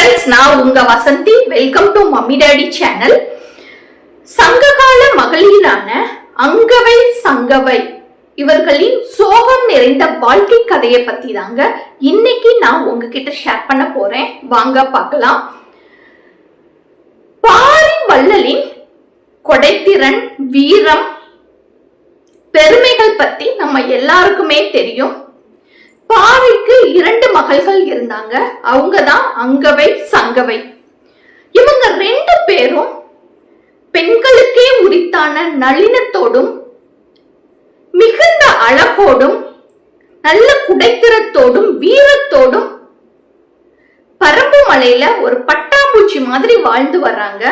Friends நான் உங்க Vasanthi welcome to mummy daddy channel சங்ககால மகளிரான அங்கவை சங்கவை இவர்களின் சோகம் நிறைந்த வாழ்க்கை கதையை பத்தி தாங்க இன்னைக்கு நான் உங்ககிட்ட ஷேர் பண்ண போறேன். வாங்க பார்க்கலாம். பாரி வள்ளலின் கொடைத்திறன் வீரம் பெருமைகள் பத்தி நம்ம எல்லாருக்குமே தெரியும். பாவைக்கு இரண்டு மகள்கள் இருந்தாங்க. அவங்க தான் அங்கவை சங்கவை. இவங்க ரெண்டு பேரும் பெண்களுக்கே உரித்தான நளினத்தோடும் மிகுந்த அழகோடும் நல்ல குடைத்திரத்தோடும் வீரத்தோடும் பரம்பு மலையில ஒரு பட்டாம்பூச்சி மாதிரி வாழ்ந்து வர்றாங்க.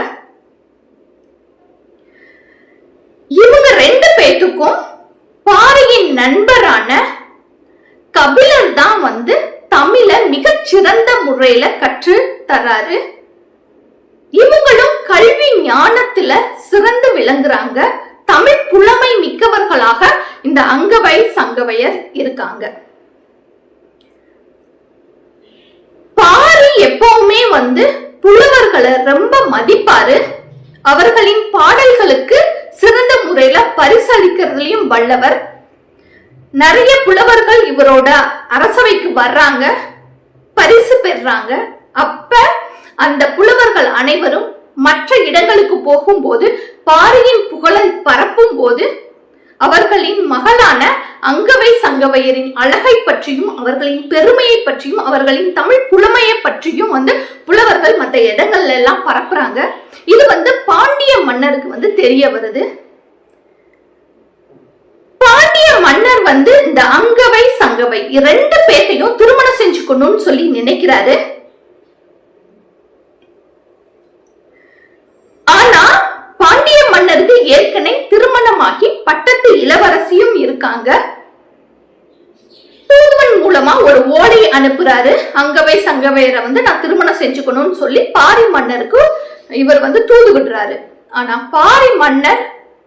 இவங்க ரெண்டு பேத்துக்கும் பாரியின் நண்பரான கபிலர் தான் வந்து தமிழ மிகச்சிறந்த முறையில கற்று தராரு. இவங்களும் கல்வி ஞானத்துல சிறந்து விளங்குறாங்க. தமிழ் புலமை மிக்கவர்களாக இந்த அங்கவை சங்கவையர் இருக்காங்க. பாரி எப்பவுமே வந்து புலவர்களை ரொம்ப மதிப்பாரு. அவர்களின் பாடல்களுக்கு சிறந்த முறையில பரிசளிக்கிறதுலயும் வல்லவர். நிறைய புலவர்கள் இவரோட அரசவைக்கு வர்றாங்க பரிசு பெறுறாங்க. அப்ப அந்த புலவர்கள் அனைவரும் மற்ற இடங்களுக்கு போகும்போது பாரியின் புகழை பரப்பும் போது அவர்களின் மகளான அங்கவை சங்கவையரின் அழகை பற்றியும் அவர்களின் பெருமையை பற்றியும் அவர்களின் தமிழ் புலமையை பற்றியும் வந்து புலவர்கள் மற்ற இடங்கள்ல எல்லாம் பரப்புறாங்க. இது வந்து பாண்டிய மன்னருக்கு வந்து தெரிய வருது. பாண்டிய மன்னர் வந்து இந்த அங்கவை சங்கவை ரெண்டு பேர்த்தையும் திருமணம் செஞ்சுக்கணும்னு சொல்லி நினைக்கிறாரு. ஆனா பாண்டிய மன்னருக்கு ஏற்கனவே திருமணமாகி பட்டத்து இளவரசியும் இருக்காங்க. தூதுவன் மூலமா ஒரு ஓலை அனுப்புறாரு. அங்கவை சங்கவையரை வந்து நான் திருமணம் செஞ்சுக்கணும்னு சொல்லி பாரி மன்னருக்கு இவர் வந்து தூது விடுறாரு. ஆனா பாரி மன்னர்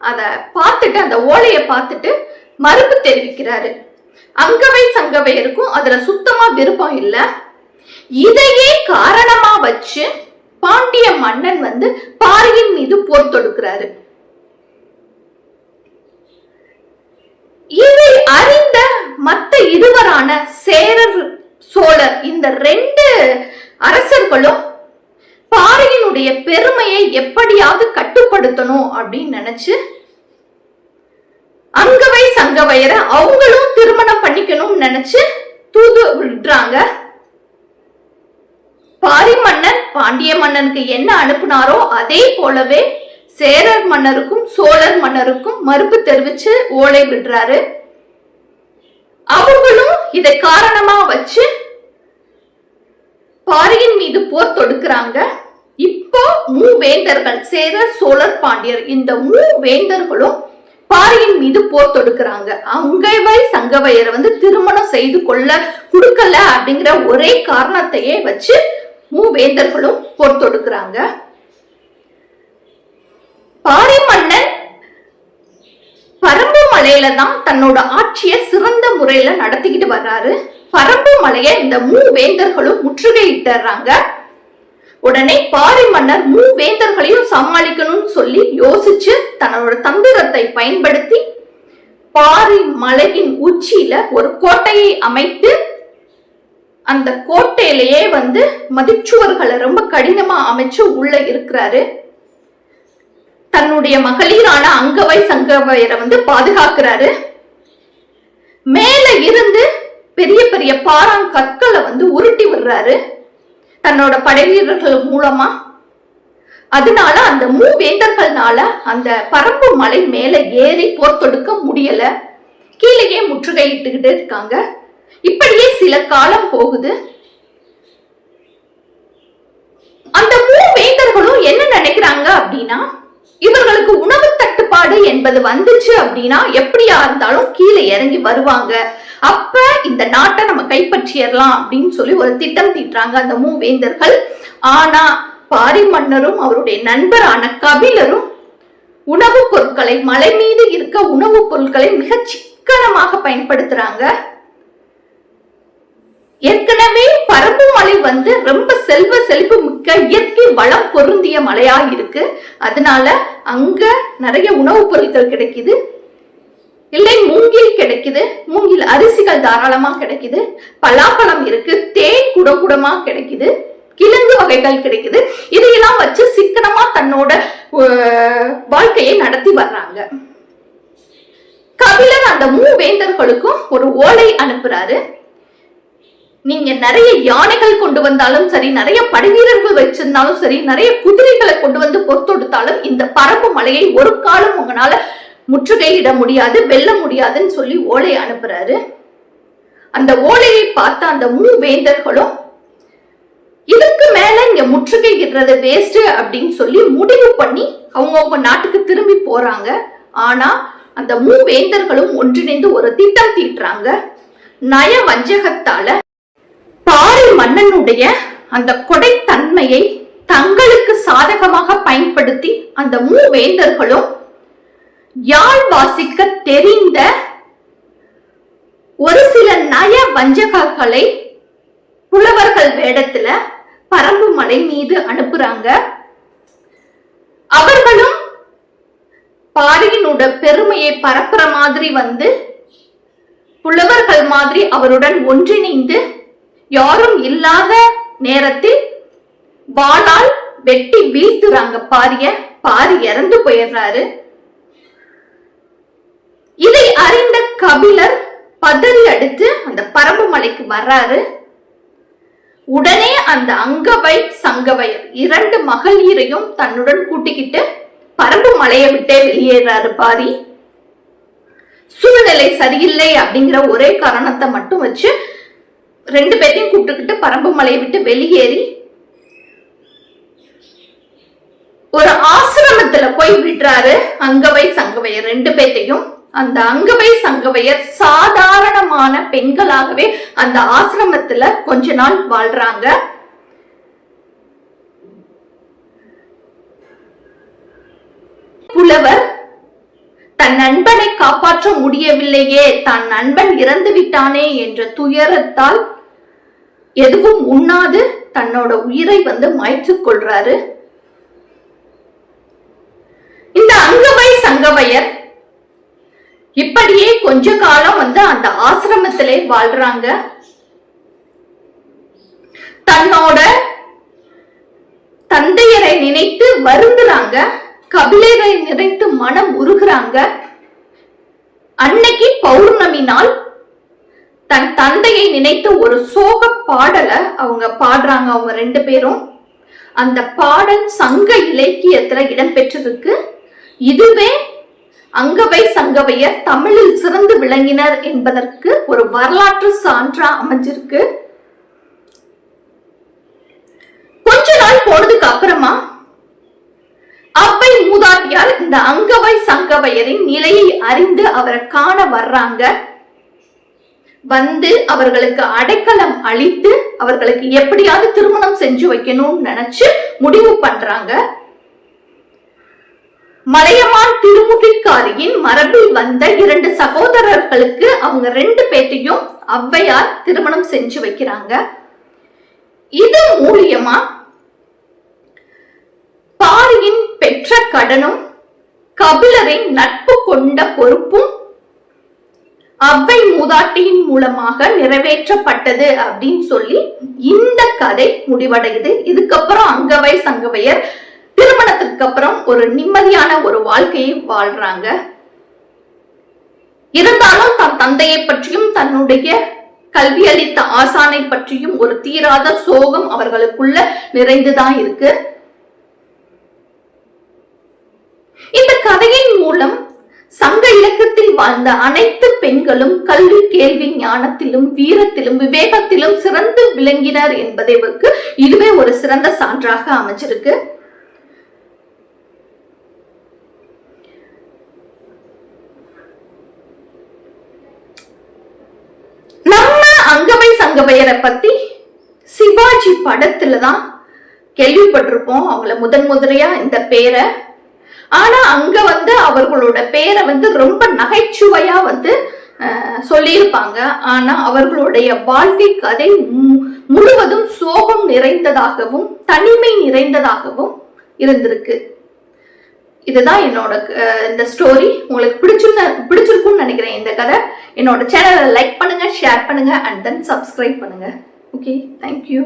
அதை பார்த்துட்டு அந்த ஓலையை பார்த்துட்டு மறுப்பு தெரிவிக்கிறாரு. அங்கவை சங்கவையருக்கும் அதுல சுத்தமா விருப்பம் இல்லை. இதையே காரணமா வச்சு பாண்டிய மன்னன் வந்து பாரியின் மீது போர் தொடுக்கிறாரு. இதை அறிந்த மத்த இருவரான சேரர் சோழர் இந்த ரெண்டு அரசர்களும் பாறையினுடைய பெருமையை எப்படியாவது கட்டுப்படுத்தணும் அப்படின்னு நினைச்சு அங்கவை சங்கவையரை அவங்களும் திருமணம் பண்ணிக்கணும்னு நினைச்சு தூது விடுறாங்க. பாரி மன்னன் பாண்டிய மன்னனுக்கு என்ன அனுப்புனாரோ அதே போலவே சேரர் மன்னருக்கும் சோழர் மன்னருக்கும் மறுப்பு தெரிவிச்சு ஓலை விடுறாரு. அவங்களும் இதை காரணமா வச்சு போர் தொடுக்கிறாங்க. இப்போ மூவேந்தர்கள் சேரர் சோழர் பாண்டியர் இந்த மூவேந்தர்களும் பாரியின் மீது போர் தொடுக்கிறாங்க. அங்கவை சங்கவையரை வந்து திருமணம் செய்து கொள்ள கொடுக்கல அப்படிங்கிற ஒரே காரணத்தையே வச்சு மூவேந்தர்களும் போர் தொடுக்கிறாங்க. பாரி மன்னன் பரம்பு மலையில தான் தன்னோட ஆட்சியை சிறந்த முறையில நடத்திக்கிட்டு வர்றாரு. பரம்பு மலையை இந்த மூவேந்தர்களும் முற்றுகையிட்டுறாங்க உடனே பாரி மன்னர் மூவேந்தர்களையும் சமாளிக்கணும்னு சொல்லி யோசிச்சு தன்னோட தந்திரத்தை பயன்படுத்தி பாரி மலையின் உச்சியில ஒரு கோட்டையை அமைத்து அந்த கோட்டையிலேயே வந்து மதிச்சுவர்களை ரொம்ப கடினமா அமைச்சு உள்ள இருக்கிறாரு. தன்னுடைய மகளிரான அங்கவை சங்கவையரை வந்து பாதுகாக்கிறாரு. மேல இருந்து பெரிய பெரிய பாறாங்கற்களை வந்து உருட்டி விடுறாரு. தன்னோட படை வீரர்கள் மூலமா. அதனால அந்த மூவேந்தர்கள்னால அந்த பரம்பு மலை மேல ஏறி போர் தொடுக்க முடியல. கீழேயே முற்றுகையிட்டுக்கிட்டு இருக்காங்க. இப்படியே சில காலம் போகுது. அந்த மூவேந்தர்களும் என்ன நினைக்கிறாங்க அப்படின்னா இவர்களுக்கு உணவு தட்டுப்பாடு என்பது வந்துச்சு அப்படின்னா எப்படியா இருந்தாலும் கீழே இறங்கி வருவாங்க. அப்ப இந்த நாட்டை நம்ம கைப்பற்றிடலாம் அப்படின்னு சொல்லி ஒரு திட்டம் தீட்டுறாங்க அந்த மூவேந்தர்கள். ஆனா பாரி மன்னரும் அவருடைய நண்பரான கபிலரும் உணவுப் பொருட்களை மலை மீது இருக்க உணவுப் பொருட்களை மிக சிக்கனமாக பயன்படுத்துறாங்க. ஏற்கனவே பரப்பு மலை வந்து ரொம்ப செல்வ செழிப்பு மிக்க இயற்கை வளம் பொருந்திய மலையா இருக்கு. அதனால அங்க நிறைய உணவுப் பொருட்கள் கிடைக்குது. இல்லை மூங்கில் கிடைக்குது. மூங்கில் அரிசிகள் தாராளமா கிடைக்குது. பலாப்பழம் இருக்கு. தேன் குட குடமா கிடைக்குது. கிழங்கு வகைகள் கிடைக்குது. இதையெல்லாம் வச்சு சிக்கனமா தன்னோட வாழ்க்கையை நடத்தி வர்றாங்க. கபிலர் அந்த மூவேந்தர்களுக்கும் ஒரு ஓலை அனுப்புறாரு. நீங்க நிறைய யானைகள் கொண்டு வந்தாலும் சரி நிறைய படைவீரர்கள் வச்சிருந்தாலும் சரி நிறைய குதிரைகளை கொண்டு வந்து பொறுத்தொடுத்தாலும் இந்த பரப்பு மலையை ஒரு காலம் உங்களால முற்றுகையிட முடியாது வெல்ல முடியாதுன்னு சொல்லி ஓலை அனுப்புறாரு. அந்த ஓலையை பார்த்த அந்த மூவேந்தர்களும் இதுக்கு மேல இங்க முற்றுகையிடுறது வேஸ்ட் அப்படின்னு சொல்லி முடிவு பண்ணி அவங்கவுங்க நாட்டுக்கு திரும்பி போறாங்க. ஆனா அந்த மூவேந்தர்களும் ஒன்றிணைந்து ஒரு திட்டம் தீட்டுறாங்க. நய வஞ்சகத்தால பாரி மன்னனுடைய அந்த கொடைத்தன்மையை தங்களுக்கு சாதகமாக பயன்படுத்தி அந்த மூவேந்தர்களும் யாழ் வாசிக்க தெரிந்த ஒரு சில நய வஞ்சகர்களை புலவர்கள் வேடத்துல பரம்பு மலை மீது அனுப்புறாங்க. அவர்களும் பாரியினோட பெருமையை பரப்புற மாதிரி வந்து புலவர்கள் மாதிரி அவருடன் ஒன்றிணைந்து யாரும் இல்லாத நேரத்தில் வாளால் வெட்டி வீழ்த்துறாங்க. பாரிய பாரி இறந்து போயிடுறாரு. இதை அறிந்த கபிலர் பதறி அடுத்து அந்த பரம்பு மலைக்கு வர்றாரு. உடனே அந்த அங்கவை சங்கவையர் இரண்டு மகளிரையும் தன்னுடன் கூட்டிக்கிட்டு பரம்பு மலையை விட்டே வெளியேறாரு பாரி. சூழ்நிலை சரியில்லை அப்படிங்கிற ஒரே காரணத்தை மட்டும் வச்சு ரெண்டு பேர்த்தையும் கூப்பிட்டுக்கிட்டு பரம்பு மலையை விட்டு வெளியேறி ஒரு ஆசிரமத்துல போய் விடுறாரு அங்கவை சங்கவை ரெண்டு பேர்த்தையும். அந்த அங்கவை சங்கவையர் சாதாரணமான பெண்களாகவே அந்த ஆசிரமத்துல கொஞ்ச நாள் வாழ்றாங்க. புலவர் தன் நண்பனை காப்பாற்ற முடியவில்லையே தன் நண்பன் இறந்து விட்டானே என்ற துயரத்தால் எதுவும் உண்ணாது தன்னோட உயிரை வந்து மாய்த்து கொள்றாரு. இந்த அங்கவை சங்கவையர் இப்படியே கொஞ்ச காலம் வந்து அந்த ஆசிரமத்திலே வாழ்றாங்க. தன்னோட தந்தையரை நினைத்து வருந்துறாங்க. கபிலரை நினைத்து மனம் உருகுறாங்க. அன்னைக்கு பௌர்ணமி நாள். தன் தந்தையை நினைத்து ஒரு சோக பாடலை அவங்க பாடுறாங்க அவங்க ரெண்டு பேரும். அந்த பாடல் சங்க இலக்கியத்துல இடம்பெற்றதுக்கு இதுவே அங்கவை சங்கவையர் தமிழில் சிறந்து விளங்கினர் என்பதற்கு ஒரு வரலாற்று சான்றா அமைஞ்சிருக்கு. கொஞ்ச நாள் போனதுக்கு அப்புறமா அவ்வை மூதாட்டியார் இந்த அங்கவை சங்கவையரின் நிலையை அறிந்து அவரை காண வர்றாங்க. வந்து அவர்களுக்கு அடைக்கலம் அளித்து அவர்களுக்கு எப்படியாவது திருமணம் செஞ்சு வைக்கணும்னு நினைச்சு முடிவு பண்றாங்க. மலையமான் திருமுகைக்காரியின் மரபில் வந்த இரண்டு சகோதரர்களுக்கு அவங்க ரெண்டு பேர்த்தையும் ஔவையார் திருமணம் செஞ்சு வைக்கிறாங்க. இது மூலியமா பாரியின் பெற்ற கடனும் கபிலரின் நட்பு கொண்ட பொறுப்பும் அவ்வை மூதாட்டியின் மூலமாக நிறைவேற்றப்பட்டது அப்படின்னு சொல்லி இந்த கதை முடிவடையுது. இதுக்கப்புறம் அங்கவை சங்கவையர் திருமணத்துக்கு அப்புறம் ஒரு நிம்மதியான ஒரு வாழ்க்கையை வாழ்றாங்க. இருந்தாலும் தன் தந்தையை பற்றியும் தன்னுடைய கல்வி அளித்த ஆசானை பற்றியும் ஒரு தீராத சோகம் அவர்களுக்குள்ள நிறைந்துதான் இருக்கு. இந்த கதையின் மூலம் சங்க இலக்கத்தில் வாழ்ந்த அனைத்து பெண்களும் கல்வி கேள்வி ஞானத்திலும் வீரத்திலும் விவேகத்திலும் சிறந்து விளங்கினர் என்பதற்கு இதுவே ஒரு சிறந்த சான்றாக அமைஞ்சிருக்கு. சங்கமை சங்கமையரை பத்தி சிவாஜி படத்துல தான் கேள்விப்பட்டிருப்போம். அவங்கள முதன் முதலையா இந்த பேரை. ஆனா அங்க வந்து அவர்களோட பேரை வந்து ரொம்ப நகைச்சுவையா வந்து சொல்லியிருப்பாங்க. ஆனா அவர்களுடைய வாழ்க்கை கதை மு- முழுவதும் சோகம் நிறைந்ததாகவும் தனிமை நிறைந்ததாகவும் இருந்திருக்கு. இதுதான் என்னோட இந்த ஸ்டோரி உங்களுக்கு பிடிச்சிருந்த பிடிச்சிருக்கும்னு நினைக்கிறேன் இந்த கதை. என்னோட சேனலை லைக் பண்ணுங்க ஷேர் பண்ணுங்க அண்ட் தென் சப்ஸ்கிரைப் பண்ணுங்க. Okay thank you